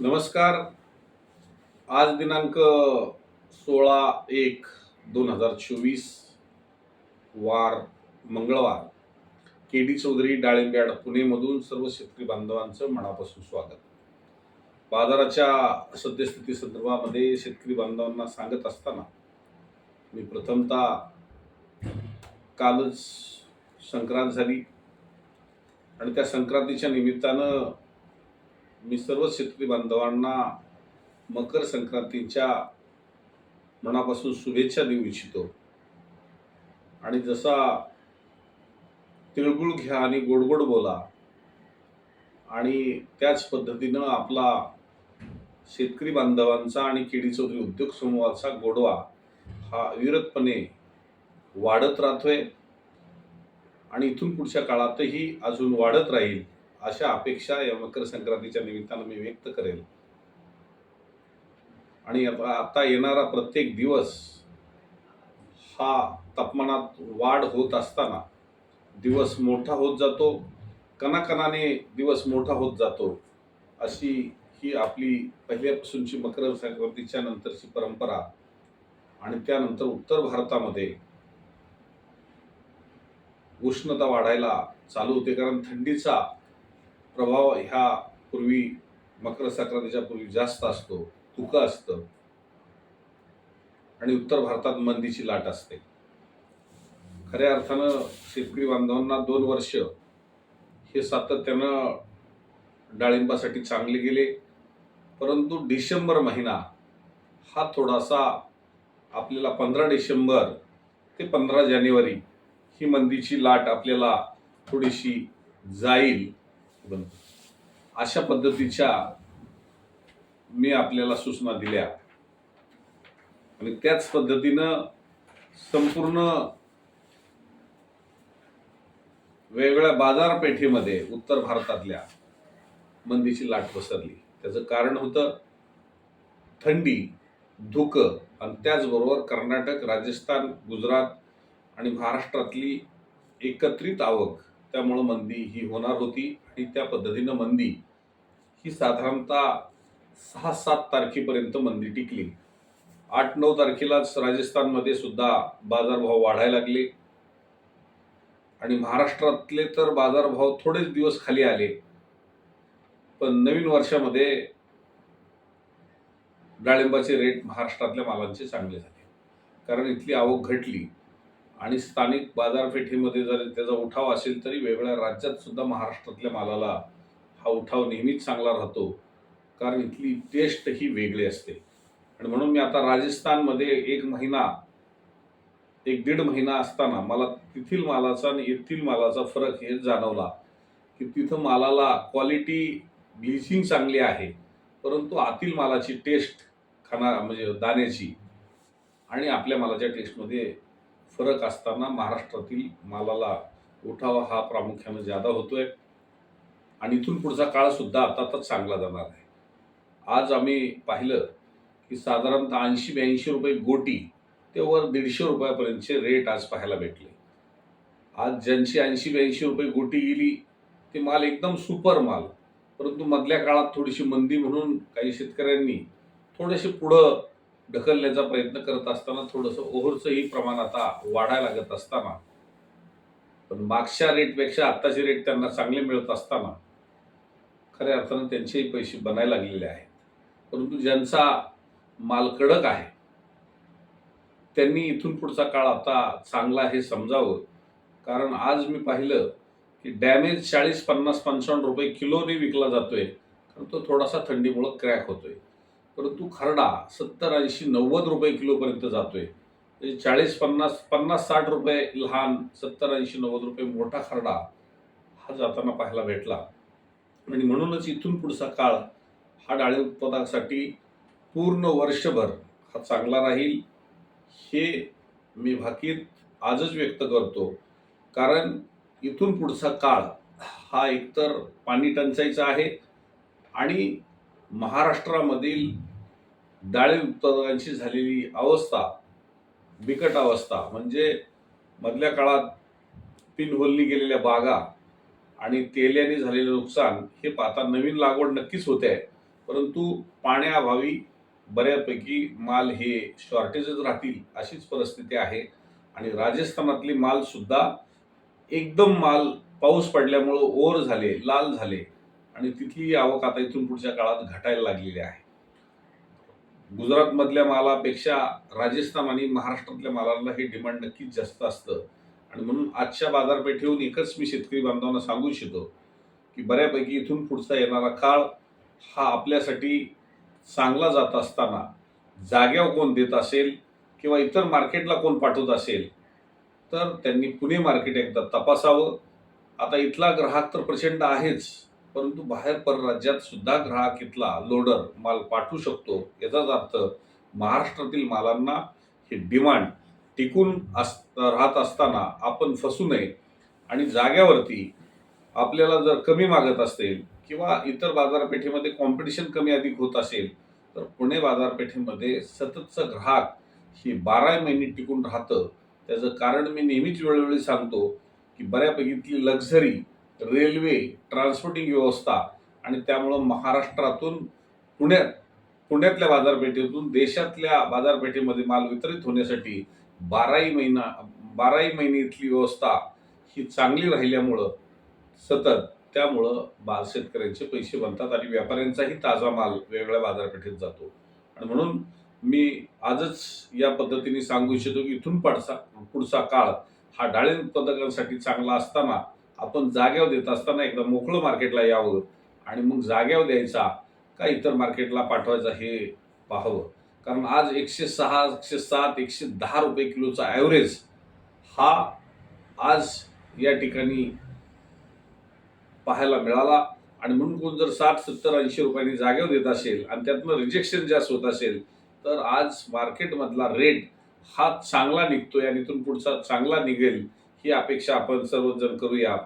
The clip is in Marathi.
नमस्कार. आज दिनांक सोळा एक दोन हजार चोवीस वार मंगळवार. के डी चौधरी डाळिंब्याड पुणेमधून सर्व शेतकरी बांधवांचं मनापासून स्वागत. बाजाराच्या सद्यस्थिती संदर्भामध्ये शेतकरी बांधवांना सांगत असताना मी प्रथमतः कालच संक्रांत झाली. आणि त्या संक्रांतीच्या निमित्तानं मी सर्व शेतकरी बांधवांना मकर संक्रांतीच्या मनापासून शुभेच्छा देऊ इच्छितो. आणि जसा तिळगुळ घ्या आणि गोडगोड बोला आणि त्याच पद्धतीनं आपला शेतकरी बांधवांचा आणि केडी चौधरी उद्योग समूहाचा गोडवा हा अविरतपणे वाढत राहतोय. आणि इथून पुढच्या काळातही अजून वाढत राहील. अशा अपेक्षा या मकर संक्रांतीच्या निमित्तानं मी व्यक्त करेल. आणि आता आता येणारा प्रत्येक दिवस हा तापमानात वाढ होत असताना दिवस मोठा होत जातो कणाकणाने दिवस मोठा होत जातो अशी ही आपली पहिल्यापासूनची मकर संक्रांतीच्या नंतरची परंपरा आणि त्यानंतर उत्तर भारतामध्ये उष्णता वाढायला चालू होते. कारण थंडीचा प्रभाव ह्या पूर्वी मकर संक्रांतीच्या पूर्वी जास्त असतो तुकं असतं. आणि उत्तर भारतात मंदीची लाट असते. खऱ्या अर्थानं शेतकरी बांधवांना दोन वर्ष हे सातत्यानं डाळिंबासाठी चांगले गेले. परंतु डिसेंबर महिना हा थोडासा आपल्याला पंधरा डिसेंबर ते पंधरा जानेवारी ही मंदीची लाट आपल्याला थोडीशी जाईल. अशा पद्धतीच्या मी आपल्याला सूचना दिल्या. आणि त्याच पद्धतीनं संपूर्ण वेगवेगळ्या बाजारपेठेमध्ये उत्तर भारतातल्या मंदीची लाट पसरली. त्याचं कारण होतं थंडी धुकं आणि त्याचबरोबर कर्नाटक राजस्थान गुजरात आणि महाराष्ट्रातली एकत्रित आवक त्यामुळं मंदी ही होणार होती आणि त्या पद्धतीनं मंदी ही साधारणतः सहा सात तारखेपर्यंत मंदी टिकली. आठ नऊ तारखेलाच राजस्थानमध्ये सुद्धा बाजारभाव वाढायला लागले. आणि महाराष्ट्रातले तर बाजारभाव थोडेच दिवस खाली आले. पण नवीन वर्षामध्ये डाळिंबाचे रेट महाराष्ट्रातल्या मालांचे चांगले झाले. कारण इथली आवक घटली. आणि स्थानिक बाजारपेठेमध्ये जर त्याचा उठाव असेल तरी वेगवेगळ्या राज्यात सुद्धा महाराष्ट्रातल्या मालाला हा उठाव नेहमीच चांगला राहतो. कारण इथली टेस्ट ही वेगळी असते. आणि म्हणून मी आता राजस्थानमध्ये एक महिना एक दीड महिना असताना मला तिथील मालाचा आणि येथील मालाचा फरक हे जाणवला की तिथं मालाला क्वालिटी ब्लिचिंग चांगली आहे परंतु आतील मालाची टेस्ट खाना म्हणजे दाण्याची आणि आपल्या मालाच्या टेस्टमध्ये फरक असताना महाराष्ट्रातील मालाला उठावा हा प्रामुख्याने ज्यादा होतोय. आणि इथून पुढचा काळ सुद्धा आता तर चांगला जाणार आहे. आज आम्ही पाहिलं की साधारणतः ऐंशी ब्याऐंशी रुपये गोटी ते वर दीडशे रुपयापर्यंतचे रेट आज पाहायला भेटले. आज ज्यांची ऐंशी ब्याऐंशी रुपये गोटी गेली ते माल एकदम सुपर माल. परंतु मधल्या काळात थोडीशी मंदी म्हणून काही शेतकऱ्यांनी थोडेसे पुढं ढकलण्याचा प्रयत्न करत असताना थोडंसं ओव्हरचंही प्रमाण आता वाढायला लागत असताना. पण मागच्या रेटपेक्षा आत्ताचे रेट त्यांना चांगले मिळत असताना खऱ्या अर्थानं त्यांचेही पैसे बनायला लागलेले आहेत. परंतु ज्यांचा माल कडक आहे त्यांनी इथून पुढचा काळ आता चांगला हे समजावं. कारण आज मी पाहिलं की डॅमेज चाळीस पन्नास पंचावन्न रुपये किलोने विकला जातोय. कारण तो थोडासा थंडीमुळं क्रॅक होतोय. परंतु खरडा सत्तर ऐंशी नव्वद रुपये किलोपर्यंत जातोय. म्हणजे चाळीस पन्नास पन्नास साठ रुपये लहान सत्तर ऐंशी नव्वद रुपये मोठा खरडा हा जाताना पाहायला भेटला. आणि म्हणूनच इथून पुढचा काळ हा डाळी उत्पादनासाठी पूर्ण वर्षभर हा चांगला राहील हे मी भाकीत आजच व्यक्त करतो. कारण इथून पुढचा काळ हा एकतर पाणी टंचाईचा आहे आणि महाराष्ट्रामधील डाळी उत्पादकांची झालेली अवस्था बिकट अवस्था म्हणजे मधल्या काळात पिनहोलनी गेलेल्या बागा आणि तेल्याने झालेलं नुकसान हे पाहता नवीन लागवड नक्कीच होते. आहे परंतु पाण्याअभावी बऱ्यापैकी माल हे शॉर्टेजच राहतील अशीच परिस्थिती आहे. आणि राजस्थानातली मालसुद्धा एकदम माल पाऊस पडल्यामुळं ओर झाले लाल झाले. आणि तिथली आवक आता इथून पुढच्या काळात घटायला लागलेली आहे. गुजरातमधल्या मालापेक्षा राजस्थान आणि महाराष्ट्रातल्या मालाला हे डिमांड नक्कीच जास्त असतं. आणि म्हणून आजच्या बाजारपेठेहून एकच मी शेतकरी बांधवांना सांगू इच्छितो की बऱ्यापैकी इथून पुढचा येणारा काळ हा आपल्यासाठी चांगला जात असताना जाग्यावर कोण देत असेल किंवा इतर मार्केटला कोण पाठवत असेल तर त्यांनी पुणे मार्केट एकदा तपासावं. आता इथला ग्राहक तर प्रचंड आहेच. परंतु बाहेर परराज्यात सुद्धा ग्राहक इथला लोडर माल पाठवू शकतो याचाच अर्थ महाराष्ट्रातील मालांना हे डिमांड टिकून अस राहत असताना आपण फसू नये आणि जाग्यावरती आपल्याला जर कमी मागत असेल किंवा इतर बाजारपेठेमध्ये कॉम्पिटिशन कमी अधिक होत असेल तर पुणे बाजारपेठेमध्ये सततचं ग्राहक ही बारा महिने टिकून राहतं. त्याचं कारण मी नेहमीच वेळोवेळी सांगतो की बऱ्यापैकी ती लक्झरी रेल्वे ट्रान्सपोर्टिंग व्यवस्था आणि त्यामुळं महाराष्ट्रातून पुण्यात पुण्यातल्या बाजारपेठेतून देशातल्या बाजारपेठेमध्ये माल वितरित होण्यासाठी बाराही महिना बाराही महिने इथली व्यवस्था ही चांगली राहिल्यामुळं सतत त्यामुळं बा शेतकऱ्यांचे पैसे बनतात आणि व्यापाऱ्यांचाही ताजा माल वेगळ्या बाजारपेठेत जातो. आणि म्हणून मी आजच या पद्धतीने सांगू इच्छितो की इथून पुढचा पुढचा काळ हा डाळिंब उत्पादकांसाठी चांगला असताना आपण जाग्यावर देत असताना एकदा मोकळं मार्केटला यावं आणि मग जाग्यावर द्यायचा का इतर मार्केटला पाठवायचा हे पाहावं. कारण आज एकशे सहा एकशे सात एकशे दहा रुपये किलोचा ॲव्हरेज हा आज या ठिकाणी पाहायला मिळाला. आणि म्हणून कोण जर साठ सत्तर ऐंशी रुपयांनी जागेवर देत असेल आणि त्यातनं रिजेक्शन जास्त होत असेल तर आज मार्केटमधला रेट हा चांगला निघतोय आणि इथून पुढचा चांगला निघेल ही अपेक्षा आपण सर्वजण करूया.